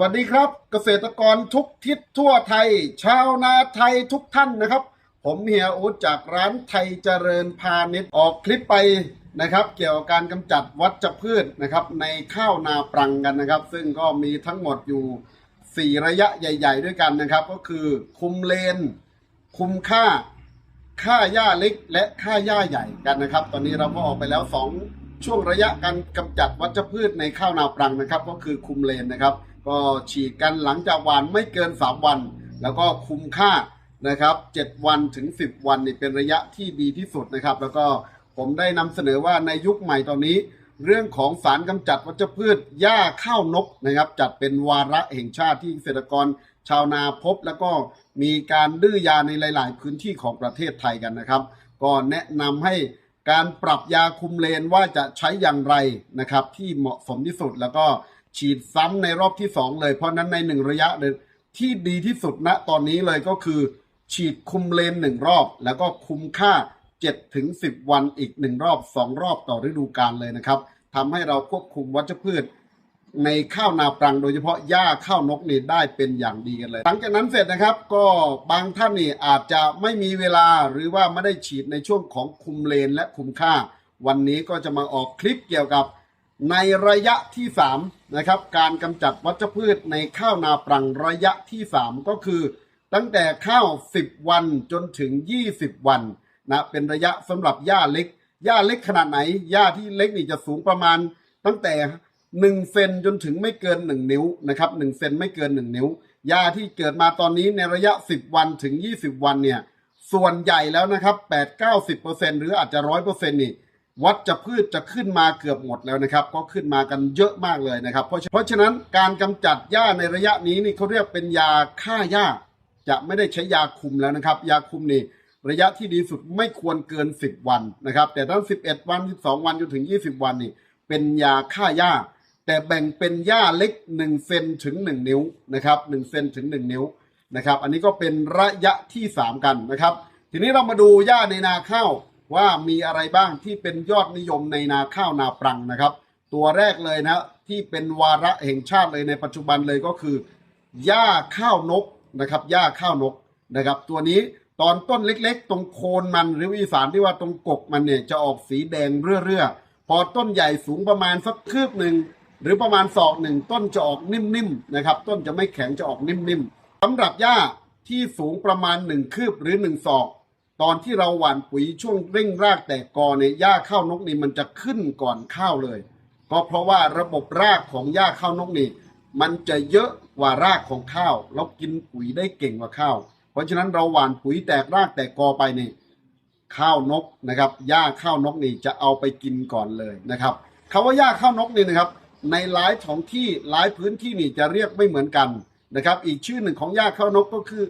วัสดีครับ เกษตรกรทุกทิศทั่วไทย ชาวนาไทยทุกท่านนะครับ ผมเฮียอูดจากร้านไทยเจริญพาณิชย์ออกคลิปไปนะครับ เกี่ยวกับการกำจัดวัชพืชนะครับ ในข้าวนาปรังกันนะครับ ซึ่งก็มีทั้งหมดอยู่ 4 ระยะใหญ่ ๆ ด้วยกันนะครับ ก็คือคุมเลน คุมค่าค่าหญ้าเล็ก และค่าหญ้าใหญ่กันนะครับ ตอนนี้เราก็ออกไปแล้ว 2 ช่วงระยะการกำจัดวัชพืชในข้าวนาปรังนะครับ ก็คือคุมเลนนะครับ ก็ฉีดกันหลังจากหวานไม่เกิน 3 วัน แล้วก็คุมค่านะครับ7วันถึง 10 วันนี่เป็นระยะที่ดีที่สุดนะครับ แล้วก็ผมได้นำเสนอว่าในยุคใหม่ตอนนี้ เรื่องของสารกำจัดวัชพืชหญ้าข้าวนกนะครับ จัดเป็นวาระแห่งชาติที่เกษตรกรชาวนาพบ แล้วก็มีการดื้อยาในหลาย ๆ พื้นที่ของประเทศไทยกันนะครับ ก็แนะนำให้การปรับยาคุมเลนว่าจะใช้อย่างไรนะครับ ที่เหมาะสมที่สุดแล้วก็ ฉีดซ้ำในรอบที่ 2 เลย เพราะนั้นในหนึ่งระยะเลยที่ดีที่สุดณตอนนี้เลยก็คือ ฉีดคุมเลนหนึ่งรอบ แล้วก็คุมค่า7ถึง10 วันอีกหนึ่งรอบ 2 รอบต่อฤดูกาลเลยนะครับทำให้เราควบคุมวัชพืชในข้าวนาปรังโดยเฉพาะหญ้าข้าวนกนี่ได้เป็นอย่างดีกันเลย หลังจากนั้นเสร็จนะครับ ก็บางท่านนี่อาจจะไม่มีเวลาหรือว่าไม่ได้ฉีดในช่วงของคุมเลนและคุมค่า วันนี้ก็จะมาออกคลิปเกี่ยวกับ ในระยะที่3นะครับการกำจัดวัชพืชในข้าวนาปรังระยะที่ 3 ก็คือ ตั้งแต่ข้าว 10 วันจนถึง 20 วันนะเป็นระยะสำหรับหญ้าเล็กหญ้าเล็กขนาดไหนหญ้าที่เล็กนี่จะสูงประมาณ ตั้งแต่1เซนจนถึงไม่เกิน 1 นิ้วนะครับ1เซนไม่เกิน 1 นิ้วหญ้าที่เกิดมาตอนนี้ในระยะ 10 วันถึง 20 วันเนี่ยส่วนใหญ่แล้วนะครับ8-90%หรืออาจจะ 100%นี่ วัชพืชจะขึ้นมาเกือบหมดแล้วนะครับ ก็ขึ้นมากันเยอะมากเลยนะครับ เพราะฉะเพราะฉะนั้นการกำจัดหญ้าในระยะนี้นี่เขาเรียกเป็นยาฆ่าหญ้า จะไม่ได้ใช้ยาคุมแล้วนะครับ ยาคุมนี่ระยะที่ดีสุดไม่ควรเกิน 10 วันนะครับ แต่ตั้ง11 วัน 12 วันจนถึง 20 วันนี่เป็นยาฆ่าหญ้า แต่แบ่งเป็นหญ้าเล็ก1เซนถึง 1 นิ้วนะครับ1เซนถึง 1 นิ้วนะครับ อันนี้ก็เป็นระยะที่ 3 กันนะครับ ทีนี้เรามาดูหญ้าในนาข้าว ว่ามีอะไรบ้างที่เป็นยอดนิยมในนาข้าวนาปรังนะครับ ตัวแรกเลยนะที่เป็นวาระแห่งชาติเลยในปัจจุบันเลยก็คือหญ้าข้าวนกนะครับหญ้าข้าวนกนะครับ ตัวนี้ตอนต้นเล็กๆ ตรงโคนมันหรืออีสานที่ว่าตรงกกมันเนี่ยจะออกสีแดงเรื่อๆพอต้นใหญ่สูงประมาณสักคืบหนึ่งหรือประมาณศอกหนึ่งต้นจะออกนิ่มๆนะครับ ต้นจะไม่แข็งจะออกนิ่มๆสำหรับหญ้าที่สูงประมาณหนึ่งคืบหรือหนึ่งศอก ตอนที่เราหว่านปุ๋ยช่วงเร่งรากแตกกอเนี่ยหญ้าข้าวนกนี่มันจะขึ้นก่อนข้าวเลย ก็เพราะว่าระบบรากของหญ้าข้าวนกนี่ มันจะเยอะกว่ารากของข้าวแล้วกินปุ๋ยได้เก่งกว่าข้าว เพราะฉะนั้นเราหว่านปุ๋ยแตกรากแตกกอไปนี่ข้าวนกนะครับหญ้าข้าวนกนี่จะเอาไปกินก่อนเลยนะครับคำว่าหญ้าข้าวนกนี่นะครับ ในหลายท้องที่หลายพื้นที่นี่จะเรียกไม่เหมือนกันนะครับ อีกชื่อหนึ่งของหญ้าข้าวนกก็คือ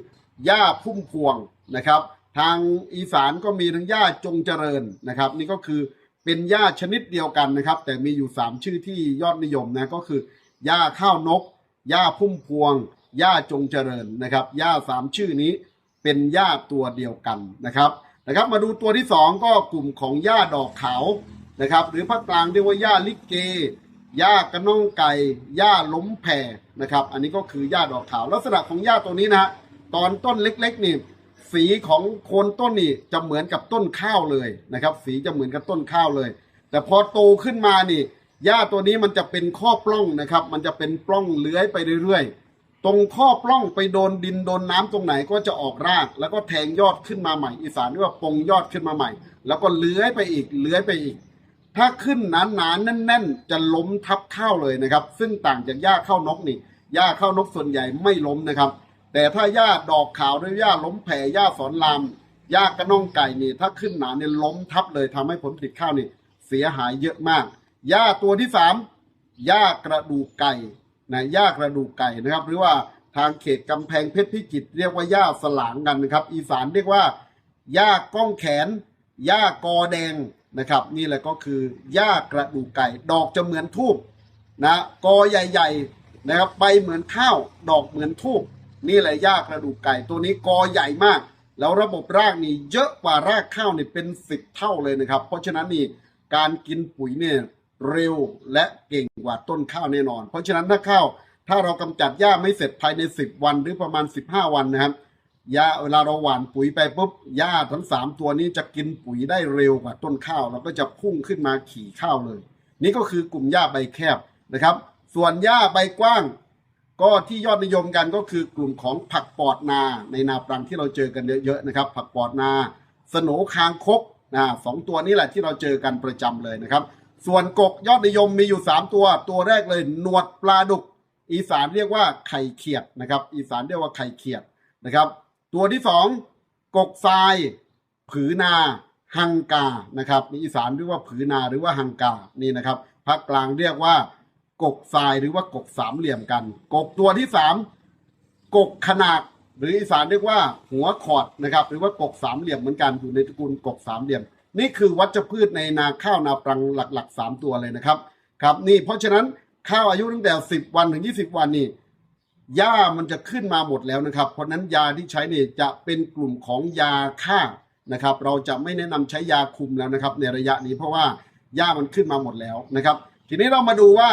หญ้าพุ่มพวงนะครับ ทางอีสานก็มีทั้งหญ้าจงเจริญนะครับ นี่ก็คือเป็นหญ้าชนิดเดียวกันนะครับ แต่มีอยู่ 3 ชื่อที่ยอดนิยมนะก็คือหญ้าข้าวนกหญ้าพุ่มพวงหญ้าจงเจริญนะครับหญ้าสามชื่อนี้เป็นหญ้าตัวเดียวกันนะครับนะครับ มาดูตัวที่ 2 ก็กลุ่มของหญ้าดอกขาวนะครับ หรือภาคกลางเรียกว่าหญ้าลิเกหญ้ากระน่องไก่หญ้าล้มแผ่นะครับ อันนี้ก็คือหญ้าดอกขาว ลักษณะของหญ้าตัวนี้นะตอนต้นเล็กๆนี่ สีของโคนต้นนี่จะเหมือนกับต้นข้าวเลยนะครับ สีจะเหมือนกับต้นข้าวเลย แต่พอโตขึ้นมานี่หญ้าตัวนี้มันจะเป็นข้อปล้องนะครับ มันจะเป็นปล้องเลื้อยไปเรื่อยๆ ตรงข้อปล้องไปโดนดินโดนน้ำตรงไหนก็จะออกราก แล้วก็แทงยอดขึ้นมาใหม่ อีสานเรียกว่าปงยอดขึ้นมาใหม่ แล้วก็เลื้อยไปอีกเลื้อยไปอีก ถ้าขึ้นหนาหนาๆแน่น ๆ จะล้มทับข้าวเลยนะครับ ซึ่งต่างจากหญ้าข้าวนกนี่หญ้าข้าวนกส่วนใหญ่ไม่ล้มนะครับ แต่ถ้าหญ้าดอกขาวหรือหญ้าล้มแผ่หญ้าสอนรามหญ้ากระน่องไก่นี่ถ้าขึ้นหนาเนี่ยล้มทับเลยทำให้ผลผลิตข้าวนี่เสียหายเยอะมากหญ้าตัวที่สามหญ้ากระดูกไก่นะหญ้ากระดูกไก่นะครับ หรือว่าทางเขตกำแพงเพชรพิจิตรเรียกว่าหญ้าสลางกันนะครับ อีสานเรียกว่าหญ้าก้องแขนหญ้ากอแดงนะครับ นี่แหละก็คือหญ้ากระดูกไก่ ดอกจะเหมือนทูบนะกอใหญ่ ๆ นะครับใบเหมือนข้าว ดอกเหมือนทูบ นี่แหละหญ้ากระดูกไก่ตัวนี้กอใหญ่มาก แล้วระบบรากนี่เยอะกว่ารากข้าวนี่เป็นสิบเท่าเลยนะครับ เพราะฉะนั้นนี่การกินปุ๋ยเนี่ยเร็วและเก่งกว่าต้นข้าวแน่นอน เพราะฉะนั้นถ้าข้าวถ้าเรากำจัดหญ้าไม่เสร็จภายใน 10 วันหรือประมาณ 15 วันนะครับหญ้าเวลาเราหว่านปุ๋ยไปปุ๊บหญ้าทั้งสามตัวนี้จะกินปุ๋ยได้เร็วกว่าต้นข้าวเราก็จะพุ่งขึ้นมาขี่ข้าวเลย นี่ก็คือกลุ่มหญ้าใบแคบนะครับ ส่วนหญ้าใบกว้าง ก็ที่ยอดนิยมกันก็คือกลุ่มของผักปอดนาในนาปรังที่เราเจอกันเยอะๆนะครับ ผักปอดนาสโหนคางคกนะสองตัวนี้แหละที่เราเจอกันประจำเลยนะครับ ส่วนกกยอดนิยมมีอยู่ 3 ตัว ตัวแรกเลยหนวดปลาดุก อีสานเรียกว่าไข่เขียดนะครับ อีสานเรียกว่าไข่เขียดนะครับ ตัวที่สองกกทราย ผือนาฮังกานะครับนี่อีสานเรียกว่าผือนาหรือว่าฮังกานี่นะครับภาคกลางเรียกว่า กกทรายหรือว่ากกสามเหลี่ยมกัน กกตัวที่สามกกขนาดหรืออีสานเรียกว่าหัวขอดนะครับ หรือว่ากกสามเหลี่ยมเหมือนกันอยู่ในตระกูลกกสามเหลี่ยม นี่คือวัชพืชในนาข้าวนาปรังหลักๆสามตัวเลยนะครับครับนี่เพราะฉะนั้นข้าวอายุตั้งแต่สิบวันถึงยี่สิบวันนี่หญ้ามันจะขึ้นมาหมดแล้วนะครับ เพราะฉะนั้นยาที่ใช้เนี่ยจะเป็นกลุ่มของยาฆ่านะครับ เราจะไม่แนะนำใช้ยาคุมแล้วนะครับ ในระยะนี้เพราะว่าหญ้ามันขึ้นมาหมดแล้วนะครับ ทีนี้เรามาดูว่า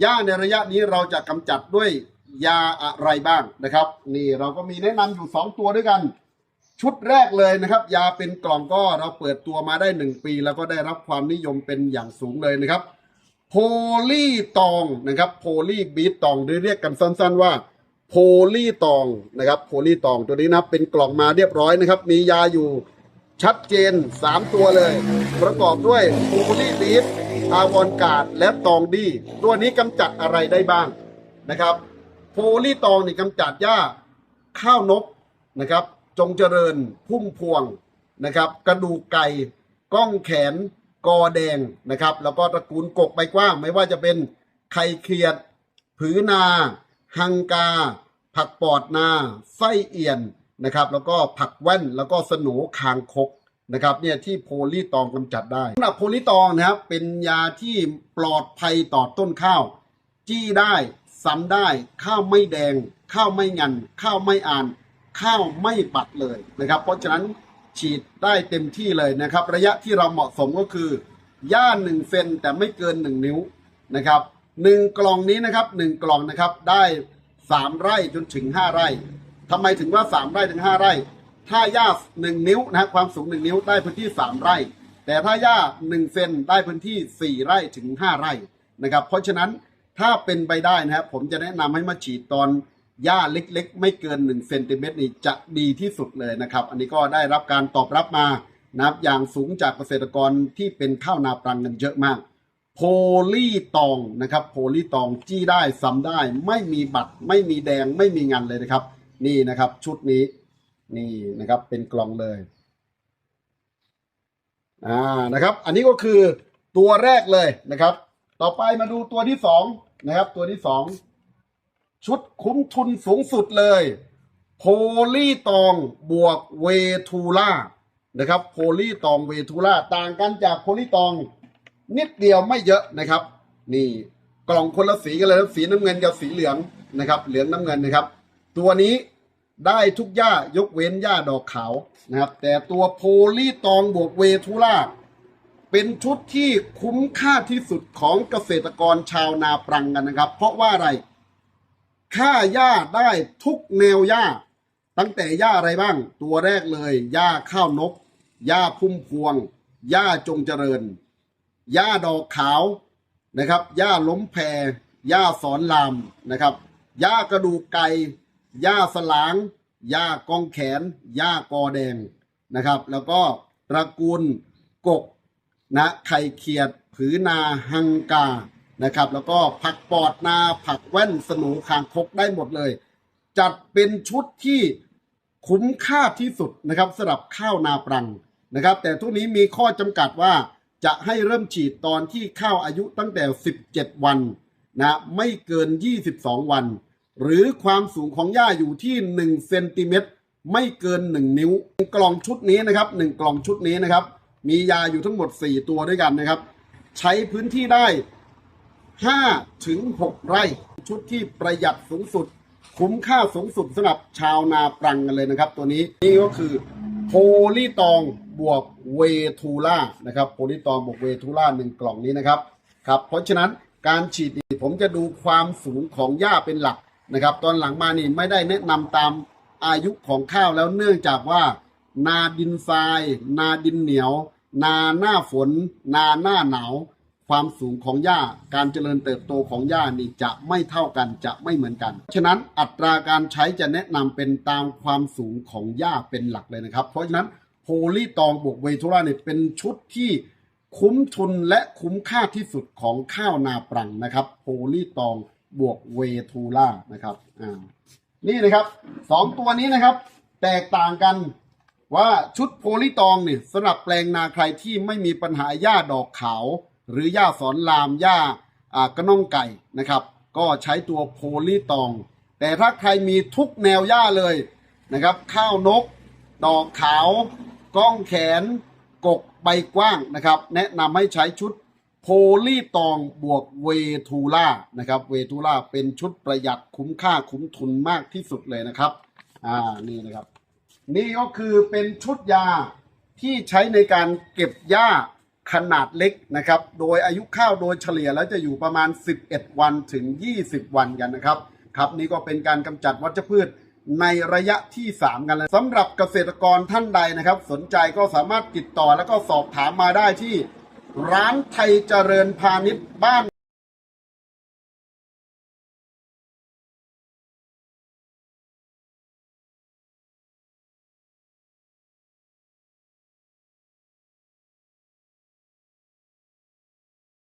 หญ้าในระยะนี้เราจะกำจัดด้วยยาอะไรบ้างนะครับ นี่เราก็มีแนะนำอยู่สองตัวด้วยกัน ชุดแรกเลยนะครับ ยาเป็นกล่องก็เราเปิดตัวมาได้หนึ่งปี แล้วก็ได้รับความนิยมเป็นอย่างสูงเลยนะครับโพลีตองนะครับโพลีบีตตองหรือเรียกกันสั้น ๆ ว่าโพลีตองนะครับโพลีตองตัวนี้นะเป็นกล่องมาเรียบร้อยนะครับ มียาอยู่ชัดเจน 3 ตัวเลย ประกอบด้วยโพลีบีต อาวอนกาดและตองดี ตัวนี้กำจัดอะไรได้บ้างนะครับ โพลีตองนี่กำจัดหญ้าข้าวนกนะครับ จงเจริญพุ่มพวงนะครับ กระดูกไก่ก้องแขนกอแดงนะครับ แล้วก็ตระกูลกกใบกว้าง ไม่ว่าจะเป็นไข่เขียด ผือนาฮังกา ผักปอดนา ไส้เอียนนะครับ แล้วก็ผักแว่นแล้วก็สนูคางคก นะครับเนี่ยที่โพลีตองกำจัดได้สำหรับโพลีตองนะครับเป็นยาที่ปลอดภัยต่อต้นข้าว จี้ได้ซ้ำได้ข้าวไม่แดง ข้าวไม่งัน ข้าวไม่อ่าน ข้าวไม่ปัดเลยนะครับ เพราะฉะนั้นฉีดได้เต็มที่เลยนะครับ ระยะที่เราเหมาะสมก็คือย่าหนึ่งเซนแต่ไม่เกินหนึ่งนิ้วนะครับหนึ่งกล่องนี้นะครับหนึ่งกล่องนะครับได้สามไร่จนถึงห้าไร่ทำไมถึงว่าสามไร่ถึงห้าไร่ ถ้าหญ้าหนึ่งนิ้วนะครับความสูงหนึ่งนิ้วได้พื้นที่สามไร่ แต่ถ้าหญ้าหนึ่งเซนได้พื้นที่สี่ไร่ถึงห้าไร่นะครับ เพราะฉะนั้นถ้าเป็นไปได้นะครับผมจะแนะนำให้มาฉีดตอนหญ้าเล็กๆ ไม่เกิน1เซนติเมตรนี่จะดีที่สุดเลยนะครับ อันนี้ก็ได้รับการตอบรับมานะครับอย่างสูงจากเกษตรกรที่เป็นข้าวนาปรังกันเยอะมาก โพลีตองนะครับ โพลีตองจี้ได้ซ้ำได้ ไม่มีบัตร ไม่มีแดงไม่มีงันเลยนะครับ นี่นะครับชุดนี้ นี่นะครับเป็นกล่องเลยอ่านะครับ อันนี้ก็คือตัวแรกเลยนะครับ ต่อไปมาดูตัวที่สองนะครับ ตัวที่สองชุดคุ้มทุนสูงสุดเลย โพลีตองบวกเวทูล่านะครับ โพลีตองเวทูล่าต่างกันจากโพลีตอง นิดเดียวไม่เยอะนะครับ นี่กล่องคนละสีกันเลยสีน้ำเงินกับสีเหลืองนะครับ เหลืองน้ำเงินนะครับ ตัวนี้ ได้ทุกหญ้ายกเว้นหญ้าดอกขาวนะครับ แต่ตัวโพลีตองบวกเวทูล่าเป็นชุดที่คุ้มค่าที่สุดของเกษตรกรชาวนาปรังกันนะครับ เพราะว่าอะไรค่าหญ้าได้ทุกแนวหญ้า ตั้งแต่หญ้าอะไรบ้าง ตัวแรกเลยหญ้าข้าวนกหญ้าพุ่มพวงหญ้าจงเจริญหญ้าดอกขาวนะครับหญ้าล้มแพรหญ้าสอนลามนะครับหญ้ากระดูกไก่ หญ้าสลางหญ้ากองแขนหญ้ากอแดงนะครับ แล้วก็ตระกูลกกนะไข่เขียด ผือนาฮังกานะครับ แล้วก็ผักปอดนาผักแว่นสนูคางคกได้หมดเลย จัดเป็นชุดที่คุ้มค่าที่สุดนะครับสำหรับข้าวนาปรังนะครับ แต่ทุกนี้มีข้อจำกัดว่าจะให้เริ่มฉีดตอนที่ข้าวอายุตั้งแต่ 17 วันนะไม่เกิน 22 วัน หรือความสูงของหญ้าอยู่ที่1เซนติเมตรไม่เกิน 1 นิ้วกล่องชุดนี้นะครับหนึ่งกล่องชุดนี้นะครับ มียาอยู่ทั้งหมด 4 ตัวด้วยกันนะครับ ใช้พื้นที่ได้5ถึง6ไร่ ชุดที่ประหยัดสูงสุด คุ้มค่าสูงสุดสำหรับชาวนาปรังกันเลยนะครับ ตัวนี้นี่ก็คือโพลีตองบวกเวทูล่านะครับโพลีตองบวกเวทูล่าหนึ่งกล่องนี้นะครับครับเพราะฉะนั้นการฉีดผมจะดูความสูงของหญ้าเป็นหลัก นะครับ ตอนหลังมานี่ไม่ได้แนะนำตามอายุของข้าวแล้วเนื่องจากว่า นาดินทราย นาดินเหนียว นาหน้าฝน นาหน้าหนาวความสูงของหญ้าการเจริญเติบโตของหญ้านี่จะไม่เท่ากันจะไม่เหมือนกัน ฉะนั้นอัตราการใช้จะแนะนำเป็นตามความสูงของหญ้าเป็นหลักเลยนะครับ เพราะฉะนั้นโพลีตองบวกเวทูราเนี่ยเป็นชุดที่คุ้มทุนและคุ้มค่าที่สุดของข้าวนาปรังนะครับ โพลีตอง บวกเวทูรานะครับอ่านี่นะครับสองตัวนี้นะครับ แตกต่างกันว่าชุดโพลิตองเนี่ยสำหรับแปลงนาใครที่ไม่มีปัญหาหญ้าดอกขาว หรือหญ้าสอนลามหญ้าอ่ากระน่องไก่นะครับ ก็ใช้ตัวโพลิตอง แต่ถ้าใครมีทุกแนวหญ้าเลยนะครับ ข้าวนก ดอกขาว ก้องแขน กกใบกว้างนะครับ แนะนำให้ใช้ชุด โพลีตองบวกเวทูล่านะครับ เวทูล่าเป็นชุดประหยัดคุ้มค่าคุ้มทุนมากที่สุดเลยนะครับ อ่า นี่นะครับ นี่ก็คือเป็นชุดยาที่ใช้ในการเก็บหญ้าขนาดเล็กนะครับ โดยอายุข้าวโดยเฉลี่ยแล้วจะอยู่ประมาณ 11 วันถึง 20 วันกันนะครับ ครับ นี่ก็เป็นการกำจัดวัชพืชในระยะที่ 3 กันแล้วสำหรับเกษตรกรท่านใดนะครับ สนใจก็สามารถติดต่อแล้วก็สอบถามมาได้ที่ ร้านไทยเจริญพาณิชย์บ้าน